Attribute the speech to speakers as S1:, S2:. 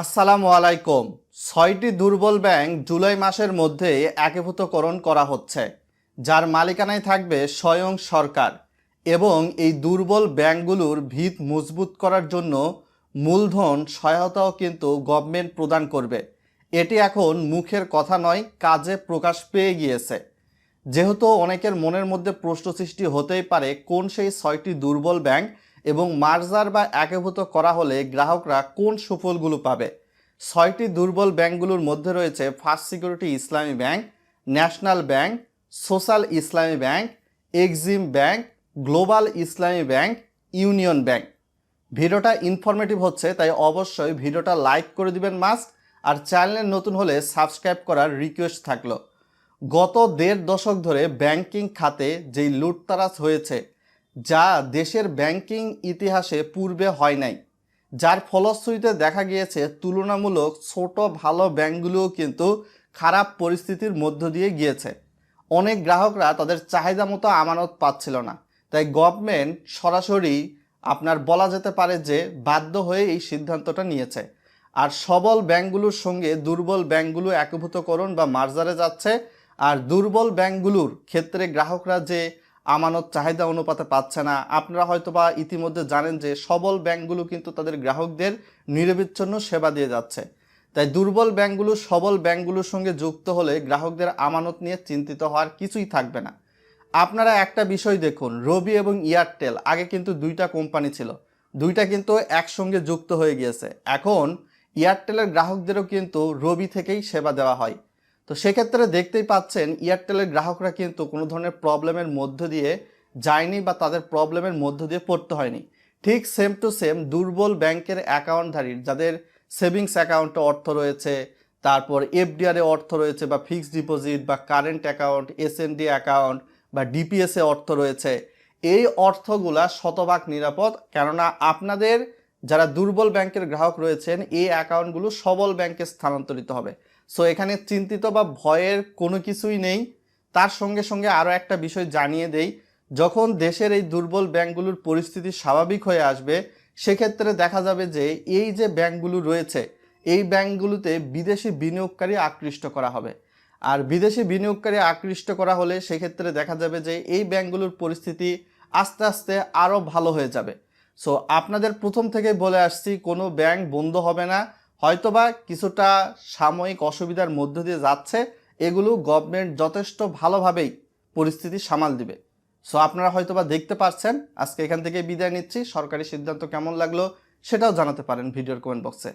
S1: আসসালামু আলাইকুম। ছয়টি দুর্বল ব্যাংক জুলাই মাসের মধ্যে একীভূতকরণ করা হচ্ছে, যার মালিকানায় থাকবে স্বয়ং সরকার এবং এই দুর্বল ব্যাংকগুলোর ভিত মজবুত করার জন্য মূলধন, সহায়তাও কিন্তু গভর্নমেন্ট প্রদান করবে। এটি এখন মুখের কথা নয়, কাজে প্রকাশ পেয়ে গিয়েছে। যেহেতু অনেকের মনের মধ্যে প্রশ্ন সৃষ্টি হতেই পারে, কোন সেই ছয়টি দুর্বল ব্যাংক এবং মার্জার বা একীভূত করা হলে গ্রাহকরা কোন সুফলগুলো পাবে? ছয়টি দুর্বল ব্যাংকগুলোর মধ্যে রয়েছে First Security Islami Bank National Bank Social Islami Bank Exim Bank Global Islami Bank Union Bank ভিডিওটা ইনফরমেটিভ হচ্ছে, তাই অবশ্যই ভিডিওটা লাইক করে দিবেন মাস্ট আর চ্যানেলে নতুন হলে সাবস্ক্রাইব করার রিকোয়েস্ট থাকল। গত দেড় দশক ধরে ব্যাংকিং খাতে যেই লুটতারাজ হয়েছে যা দেশের ব্যাংকিং ইতিহাসে পূর্বে হয় নাই, যার ফলশ্রুতিতে দেখা গিয়েছে তুলনামূলক ছোট ভালো ব্যাংকগুলোও কিন্তু খারাপ পরিস্থিতির মধ্য দিয়ে গিয়েছে। অনেক গ্রাহকরা তাদের চাহিদা মতো আমানত পাচ্ছিল না। তাই গভর্নমেন্ট সরাসরি আপনার বলা যেতে পারে যে বাধ্য হয়ে এই সিদ্ধান্তটা নিয়েছে। আর সবল ব্যাংকগুলোর সঙ্গে দুর্বল ব্যাংকগুলো একীভূতকরণ বা মার্জারে যাচ্ছে। আর দুর্বল ব্যাংকগুলোর ক্ষেত্রে গ্রাহকরা যে আমানত চাহিদা অনুপাতে পাচ্ছে না। আপনারা হয়তো বা ইতিমধ্যে জানেন যে সবল ব্যাংকগুলো কিন্তু তাদের গ্রাহকদের নিরবিচ্ছিন্ন সেবা দিয়ে যাচ্ছে। তাই দুর্বল ব্যাংকগুলো সবল ব্যাংকগুলোর সঙ্গে যুক্ত হলে গ্রাহকদের আমানত নিয়ে চিন্তিত হওয়ার কিছুই থাকবে না। আপনারা একটা বিষয় দেখুন, রবি এবং এয়ারটেল, আগে কিন্তু দুইটা কোম্পানি ছিল। দুইটা কিন্তু একসঙ্গে যুক্ত হয়ে গিয়েছে। এখন এয়ারটেলের গ্রাহকদেরও কিন্তু রবি থেকেই সেবা দেওয়া হয়। তো সেক্ষেত্রে দেখতেই পাচ্ছেন এয়ারটেলের গ্রাহকরা কিন্তু কোনো ধরনের প্রবলেমের মধ্য দিয়ে যায়নি বা তাদের প্রবলেমের মধ্য দিয়ে পড়তে হয়নি। ঠিক সেম টু সেম দুর্বল ব্যাংকের অ্যাকাউন্টধারীর যাদের সেভিংস অ্যাকাউন্টে অর্থ রয়েছে, তারপর এফডিআরে অর্থ রয়েছে বা ফিক্সড ডিপোজিট বা কারেন্ট অ্যাকাউন্ট এসএনডি অ্যাকাউন্ট বা ডিপিএসে অর্থ রয়েছে, এই অর্থগুলা শতভাগ নিরাপদ। কেননা আপনাদের যারা দুর্বল ব্যাংকের গ্রাহক রয়েছেন, এই অ্যাকাউন্টগুলো সবল ব্যাংকে স্থানান্তরিত হবে। সো এখানে চিন্তিত বা ভয়ের কোনো কিছুই নেই। তার সঙ্গে সঙ্গে আরও একটা বিষয় জানিয়ে দেই। যখন দেশের এই দুর্বল ব্যাংকগুলোর পরিস্থিতি স্বাভাবিক হয়ে আসবে, সেক্ষেত্রে দেখা যাবে যে এই যে ব্যাংকগুলো রয়েছে, এই ব্যাংকগুলোতে বিদেশি বিনিয়োগকারী আকৃষ্ট করা হবে। আর বিদেশি বিনিয়োগকারী আকৃষ্ট করা হলে সেক্ষেত্রে দেখা যাবে যে এই ব্যাংকগুলোর পরিস্থিতি আস্তে আস্তে আরও ভালো হয়ে যাবে। সো আপনাদের প্রথম থেকে বলে আসছি, কোনো ব্যাংক বন্ধ হবে না। হয়তোবা কিছুটা সাময়িক অসুবিধার মধ্য দিয়ে যাচ্ছে, এগুলো গভর্নমেন্ট যথেষ্ট ভালোভাবেই পরিস্থিতি সামাল দিবে। সো আপনারা হয়তোবা দেখতে পাচ্ছেন আজকে এখান থেকে বিদায় নিচ্ছি। সরকারি সিদ্ধান্ত কেমন লাগল সেটাও জানাতে পারেন ভিডিওর কমেন্ট বক্সে